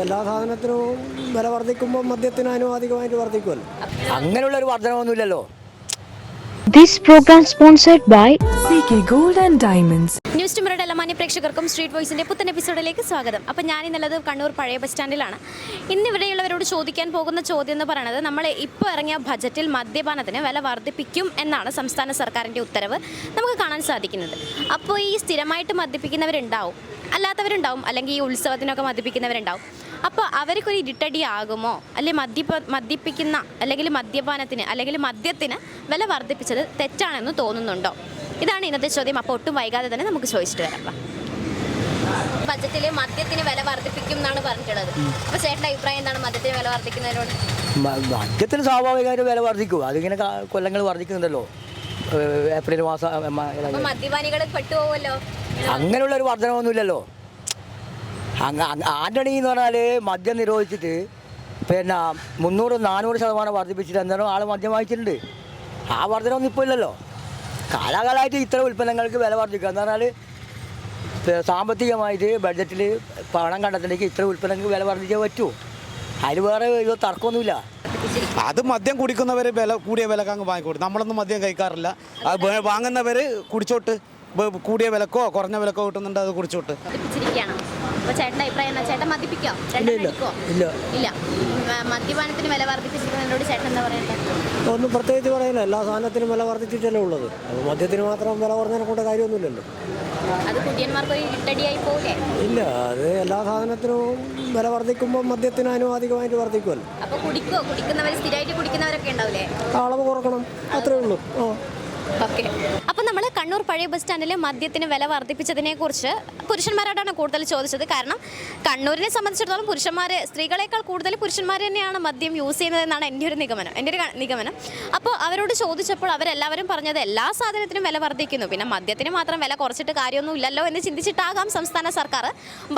എല്ലാ സാധനത്തിനും വില വർദ്ധിക്കുമ്പോൾ മദ്യത്തിന് ആനുപാതികമായിട്ട് വർദ്ധിക്കുമല്ലോ. അങ്ങനെയുള്ള ഒരു വർധനമൊന്നുമില്ലല്ലോ This program sponsored by CK Gold and Diamonds. News ടുമറുടെ എല്ലാ മാന്യ പ്രേക്ഷകർക്കും സ്ട്രീറ്റ് വോയിസിന്റെ പുത്തൻ എപ്പിസോഡിലേക്ക് സ്വാഗതം. അപ്പോൾ ഞാൻ ഇന്നുള്ളത് കണ്ണൂർ പഴയ ബസ് സ്റ്റാൻഡിലാണ് ഇന്ന് ഇവിടെയുള്ളവരോട് ചോദിക്കാൻ പോകുന്ന ചോദ്യം എന്ന് പറയുന്നത് നമ്മൾ ഇപ്പോൾ ഇറങ്ങിയ ബജറ്റിൽ മദ്യപാനത്തിന് വില വർദ്ധിപ്പിക്കും എന്നാണ് സംസ്ഥാന സർക്കാരിന്റെ ഉത്തരവ് നമുക്ക് കാണാൻ സാധിക്കുന്നത്. അപ്പോൾ ഈ സ്ഥിരമായിട്ട് മദ്യപിക്കുന്നവരുണ്ടാവും. അല്ലാത്തവരുണ്ടാവും. അല്ലെങ്കിൽ ഈ ഉത്സവത്തിനൊക്കെ മദ്യപിക്കുന്നവരുണ്ടാവും. അപ്പോൾ അവർക്കൊരു ഇരുട്ടടി ആകുമോ അല്ലെങ്കിൽ മദ്യപ മദ്യപ്പിക്കുന്ന അല്ലെങ്കിൽ മദ്യപാനത്തിന് അല്ലെങ്കിൽ മദ്യത്തിന് വില വർദ്ധിപ്പിച്ചത് തെറ്റാണെന്ന് തോന്നുന്നുണ്ടോ? ഇതാണ് ഇന്നത്തെ ചോദ്യം. അപ്പോൾ ഒട്ടും വൈകാതെ തന്നെ നമുക്ക് ചോദിച്ചിട്ട് വരാം. ബജറ്റിൽ മദ്യത്തിന് വില വർദ്ധിപ്പിക്കും എന്നാണ് പറഞ്ഞിട്ടുള്ളത്. അപ്പോൾ ചേട്ടന്റെ അഭിപ്രായം എന്താണ്? മദ്യത്തിന് വില വർദ്ധിക്കുന്നതിനോട്? മദ്യത്തിന് സ്വാഭാവികമായിട്ട് വില വർദ്ധിക്കും. അതിങ്ങനെ കൊല്ലങ്ങൾ വർദ്ധിക്കുന്നുണ്ടല്ലോ. ഏപ്രിൽ മാസം അപ്പോൾ മദ്യപാനികൾ പെട്ടുപോകുമല്ലോ. അങ്ങനെയുള്ള ഒരു വർധനമൊന്നുമില്ലല്ലോ ആന്റണി എന്ന് പറഞ്ഞാൽ മദ്യം നിരോധിച്ചിട്ട് പിന്നെ മുന്നൂറ് നാനൂറ് ശതമാനം വർദ്ധിപ്പിച്ചിട്ട് എന്താണോ ആൾ മദ്യം വാങ്ങിച്ചിട്ടുണ്ട്. ആ വർധനമൊന്നും ഇപ്പോൾ ഇല്ലല്ലോ. കാലാകാലമായിട്ട് ഇത്തരം ഉൽപ്പന്നങ്ങൾക്ക് വില വർദ്ധിക്കുക എന്ന് പറഞ്ഞാൽ സാമ്പത്തികമായിട്ട് ബഡ്ജറ്റിൽ പണം കണ്ടെത്തണമെങ്കിൽ ഇത്ര ഉൽപ്പന്നങ്ങൾക്ക് വില വർദ്ധിച്ചേ പറ്റൂ. അതിന് വേറെ ഇതോ തർക്കമൊന്നുമില്ല. അത് മദ്യം കുടിക്കുന്നവർ വില കൂടിയ വിലക്ക് അങ്ങ് വാങ്ങിക്കൊടുക്കും. നമ്മളൊന്നും മദ്യം കഴിക്കാറില്ല. വാങ്ങുന്നവർ കുടിച്ചോട്ട് കൂടിയ വിലക്കോ കുറഞ്ഞ വിലക്കോ കിട്ടുന്നുണ്ട് അത് കുറിച്ചോട്ട് ഒന്നും പ്രത്യേകിച്ച് പറയില്ല. എല്ലാ സാധനത്തിനും വില വർദ്ധിച്ചിട്ടല്ലേ ഉള്ളത്. അപ്പോൾ മദ്യത്തിന് മാത്രം വില കുറഞ്ഞതിനെ കൊണ്ട് കാര്യമൊന്നുമില്ലല്ലോ. അത് ഇല്ല അത് എല്ലാ സാധനത്തിനും വില വർദ്ധിക്കുമ്പോൾ മദ്യത്തിന് ആനുപാതികമായിട്ട് വർദ്ധിക്കുമല്ലോ. അപ്പോൾ കുടിക്കോ? കുടിക്കുന്നവർ സ്ഥിരമായിട്ട് കുടിക്കുന്നവരൊക്കെ ഉണ്ടാവില്ലേ? ആ അളവ് കുറക്കണം. അത്രേ ഉള്ളൂ. ഓക്കെ. അപ്പം നമ്മൾ കണ്ണൂർ പഴയ ബസ് സ്റ്റാൻഡിലെ മദ്യത്തിന് വില വർദ്ധിപ്പിച്ചതിനെ കുറിച്ച് പുരുഷന്മാരോടാണ് കൂടുതൽ ചോദിച്ചത്. കാരണം കണ്ണൂരിനെ സംബന്ധിച്ചിടത്തോളം പുരുഷന്മാർ സ്ത്രീകളെക്കാൾ കൂടുതൽ പുരുഷന്മാർ തന്നെയാണ് മദ്യം യൂസ് ചെയ്യുന്നതെന്നാണ് എന്റെ ഒരു നിഗമനം. എന്റെ ഒരു നിഗമനം. അപ്പോൾ അവരോട് ചോദിച്ചപ്പോൾ അവരെല്ലാവരും പറഞ്ഞത് എല്ലാ സാധനത്തിനും വില വർദ്ധിക്കുന്നു. പിന്നെ മദ്യത്തിന് മാത്രം വില കുറച്ചിട്ട് കാര്യമൊന്നും ഇല്ലല്ലോ എന്ന് ചിന്തിച്ചിട്ടാകാം സംസ്ഥാന സർക്കാർ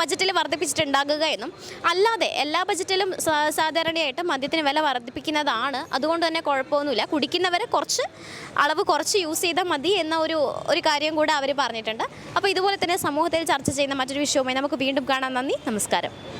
ബജറ്റിൽ വർദ്ധിപ്പിച്ചിട്ടുണ്ടാകുക എന്നും. അല്ലാതെ എല്ലാ ബജറ്റിലും സാധാരണയായിട്ട് മദ്യത്തിന് വില വർദ്ധിപ്പിക്കുന്നതാണ്. അതുകൊണ്ട് തന്നെ കുഴപ്പമൊന്നുമില്ല. കുടിക്കുന്നവർ കുറച്ച് അളവ് കുറച്ച് യൂസ് ചെയ്താൽ മതി എന്ന ഒരു ഒരു കാര്യം കൂടെ അവർ പറഞ്ഞിട്ടുണ്ട്. അപ്പോൾ ഇതുപോലെ തന്നെ സമൂഹത്തിൽ ചർച്ച ചെയ്യുന്ന മറ്റൊരു വിഷയവുമായി നമുക്ക് വീണ്ടും കാണാം. നന്ദി. നമസ്കാരം.